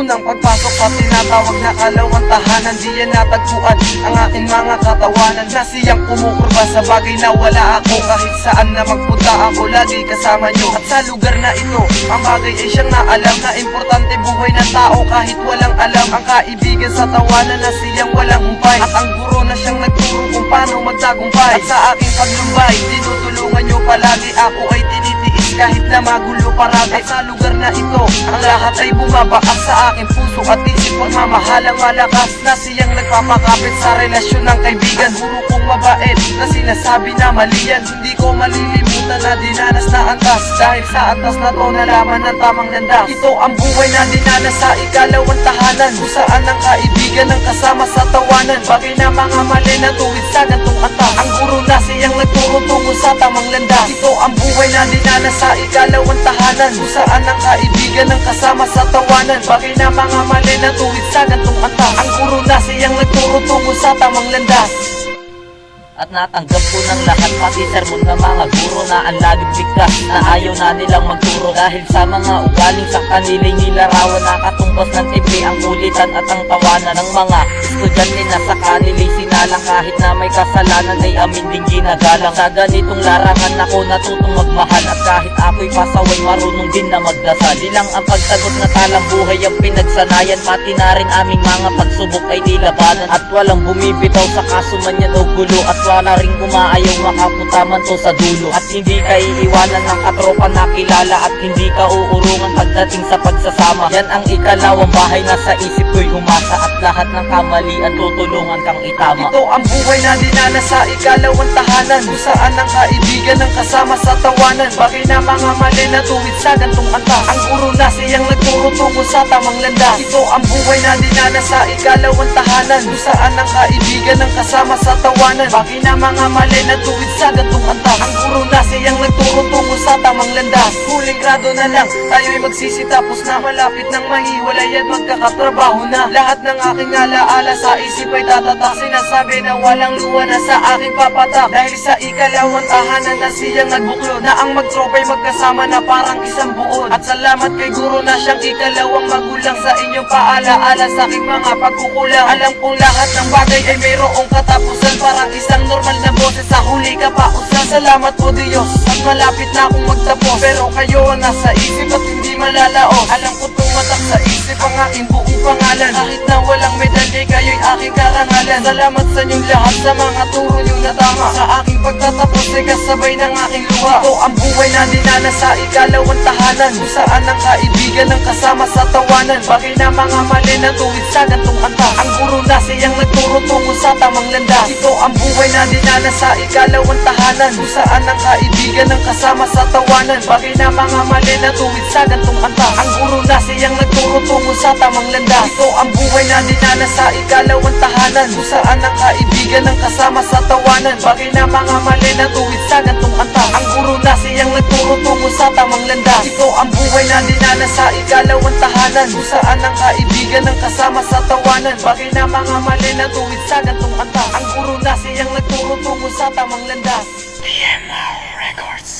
Unang pagpasok sa tinatawag na kalawang tahanan Di yan natagpuan. Ang aking mga katawanan Na siyang kumukurba sa bagay na wala ako. Kahit saan na magpunta ako lagi kasama nyo. At sa lugar na ito, ang bagay ay siyang naalam Na importante buhay ng tao. Kahit walang alam Ang kaibigan sa tawanan na siyang walang humpay. At ang guro na siyang nagturo kung paano magtagumpay. At sa aking paglumbay, tinutulungan nyo palagi. Ako ay tinitiis kahit na magulo parati At sa lugar na ito, ang lahat ay bumabaas sa aking puso At isip pagmamahalang malakas Na siyang nagpapakapit sa relasyon ng kaibigan. Guro kong mabait na sinasabi na mali yan. Hindi ko malilimutan na dinanas na antas. Dahil sa antas na to nalaman ng tamang landas. Ito ang buhay na dinanas sa ikalawang tahanan. Kung saan ang kaibigan ng kasama sa tawanan. Bagay na mga mali na tuwid sa gantong antas. Ang guro na siyang nagturo tungo sa tamang landas. Ito ang buhay na dinanas sa ikalawang tahanan. Kung saan ang kaibigan ng kasama sa tawanan. Bagay na mga mali na tuwid sa gantong antas. Ang guro na siyang nagturo tungo sa tamang landas At natanggap ko ng lahat pati sermon ng mga guro na ang laging bigkas Na ayaw na nilang magturo. Dahil sa mga ugaling sa kanila'y nilarawan Nakatumbas ng tipi ang kulitan at ang tawanan ng mga estudyante na sa kanila'y sinalang Kahit na may kasalanan ay amin din ginagalang. Sa ganitong larangan ako natutong magmahal At kahit ako'y pasaway marunong din na magdasal. Di lang ang pagsagot na talang buhay ang pinagsanayan Pati na rin aming mga pagsubok ay nilabanan At walang bumibitaw sa kaso man yan o gulo At wala rin umaayaw makaputaman to sa dulo. At hindi ka iiwanan ng katropa na kilala At hindi ka uurungan pagdating sa pagsasama. Yan ang ikalawang bahay na sa isip ko'y umasa At lahat ng kamalian tutulungan kang itama. Ito ang buhay na dinanas sa ikalawang tahanan Kung saan ang kaibigan ng kasama sa tawanan. Bagay na mga mali na tuwid sa gantong antas Ang guro na siyang nagturo tungo sa tamang landas. Ito ang buhay na dinanas sa ikalawang tahanan Kung saan ang kaibigan ng kasama sa tawanan. Bagay na mga mali na tuwid sa gantong antas Ang guro na siyang nagturo tungo sa tamang landas. Huling grado na lang, tayo'y magsisi tapos na Malapit ng mahiwalay at magkakatrabaho na. Lahat ng aking alaala sa isip ay tatatak. Sinasabi na walang luwa na sa aking papatak. Dahil sa ikalawang tahanan na siyang nagbuklo Na ang magtropay magkasama na parang isang buod. At salamat kay guro na siyang ikalawang magulang Sa inyong paalaala sa aking mga pagkukulang. Alam kong lahat ng bagay ay mayroong katapusan Parang isang normal na boses sa huli ka pa Salamat po Diyos. At malapit na akong magtapos. Pero kayo ang nasa isip at hindi malalaos. Alam ko tumatak sa isip ang aking buong pangalan. Kahit na walang medalye kayo'y aking karangalan. Salamat sa inyong lahat sa mga turo nyo na tama. Sa aking pagtatapos ay kasabay ng aking luha. Ito ang buhay na dinanas sa ikalawang tahanan. Kung saan ang kaibigan ng kasama sa tawanan. Bagay na mga mali na tuwid sa gantong antas. Ang guro na siyang nagturo tungo sa tamang landas. Ito ang buhay na dinanas sa ikalawang tahanan Kung saan ang kaibigan ng kasama sa tawanan. Bagay na mga mali na tuwid sa gantong antas Ang guro na siyang nagturo tungo sa tamang landas. Ito ang buhay na dinanas sa ikalawang tahanan Kung saan ang kaibigan ng kasama sa tawanan. Bagay na mga mali na tuwid sa gantong sa tamang landas Ikaw ang buhay na dinala sa ikalawang tahanan. Kung saan ang kaibigan ng kasama sa tawanan. Bagay na mga mali na tuwid sa gantong antas Ang guro na siyang nagturo tungo sa tamang landas PMR Records.